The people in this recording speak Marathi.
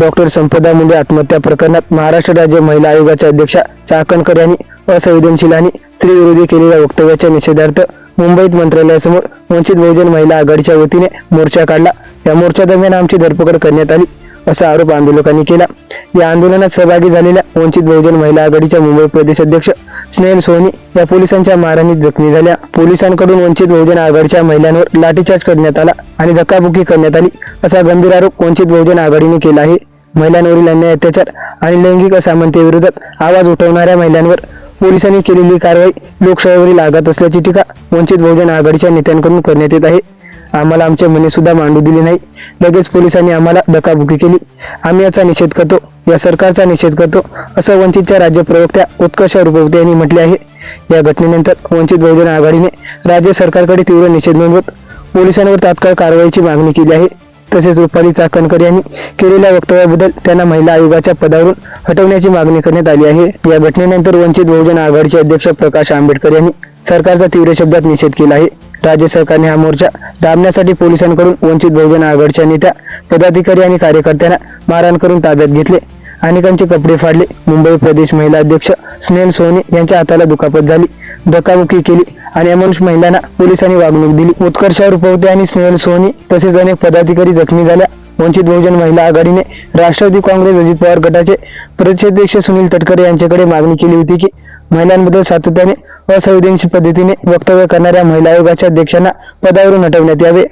डॉक्टर संपदा मुंडे आत्महत्या प्रकरणात महाराष्ट्र राज्य महिला आयोगाच्या अध्यक्षा चाकणकर यांनी असंवेदनशील आणि स्त्रीविरोधी केलेल्या वक्तव्याच्या निषेधार्थ मुंबईत मंत्रालयासमोर वंचित बहुजन महिला आघाडीच्या वतीने मोर्चा काढला. या मोर्चा दरम्यान आमची धरपकड करण्यात आली. असा आरोप आंदोलकांनी केला. या आंदोलनात सहभागी झालेल्या वंचित बहुजन महिला आघाडीच्या मुंबई प्रदेश अध्यक्ष स्नेहल सोनी या पोलिसांच्या मारहाणीत जखमी झाल्या. पोलिसांकडून वंचित बहुजन आघाडीच्या महिलांवर लाठीचार्ज करण्यात आला आणि धक्काबुक्की करण्यात आली असा गंभीर आरोप वंचित बहुजन आघाडीने केला आहे. महिलांवरील अन्याय अत्याचार आणि लैंगिक असमानतेविरोधात आवाज उठवणाऱ्या महिलांवर पोलिसांनी केलेली कारवाई लोकशाहीवरील आघात असल्याची टीका वंचित बहुजन आघाडीच्या नेत्यांकडून करण्यात येत आहे. आम्हाला आमच्या म्हणे सुद्धा मांडू दिले नाही. लगेच पोलिसांनी आम्हाला धकाबुकी केली. आम्ही याचा निषेध करतो. या सरकारचा निषेध करतो. असं वंचितच्या राज्य प्रवक्त्या उत्कर्ष रुपवते यांनी म्हटले आहे. या घटनेनंतर वंचित बहुजन आघाडीने राज्य सरकारकडे तीव्र निषेध नोंदवत पोलिसांवर तात्काळ कारवाईची मागणी केली आहे. तसेच रुपाली चाकणकर यांनी केलेल्या वक्तव्याबद्दल त्यांना महिला आयोगाच्या पदावरून हटवण्याची मागणी करण्यात आली आहे. या घटनेनंतर वंचित बहुजन आघाडीचे अध्यक्ष प्रकाश आंबेडकर यांनी सरकारचा तीव्र शब्दात निषेध केला आहे. राज्य सरकारने हा मोर्चा दाबण्यासाठी पोलिसांकडून वंचित बहुजन आघाडीच्या नेत्या पदाधिकारी आणि कार्यकर्त्यांना मारहाण करून ताब्यात घेतले. अनेकांचे कपडे फाडले. मुंबई प्रदेश महिला अध्यक्ष स्नेहल सोनी यांच्या हाताला दुखापत झाली. धक्काबुक्की केली आणि अमानुष महिलांना पोलिसांनी वागणूक दिली. उत्कर्षावर पोहते आणि स्नेहल सोनी तसेच अनेक पदाधिकारी जखमी झाल्या. वंचित बहुजन महिला आघाडीने राष्ट्रवादी काँग्रेस अजित पवार गटाचे प्रदेशाध्यक्ष सुनील तटकरे यांच्याकडे मागणी केली होती की महिलांबद्दल सातत्याने असंवेदनशील पद्धतीने वक्तव्य करणाऱ्या महिला आयोगाच्या अध्यक्षांना पदावरून हटवण्यात यावे.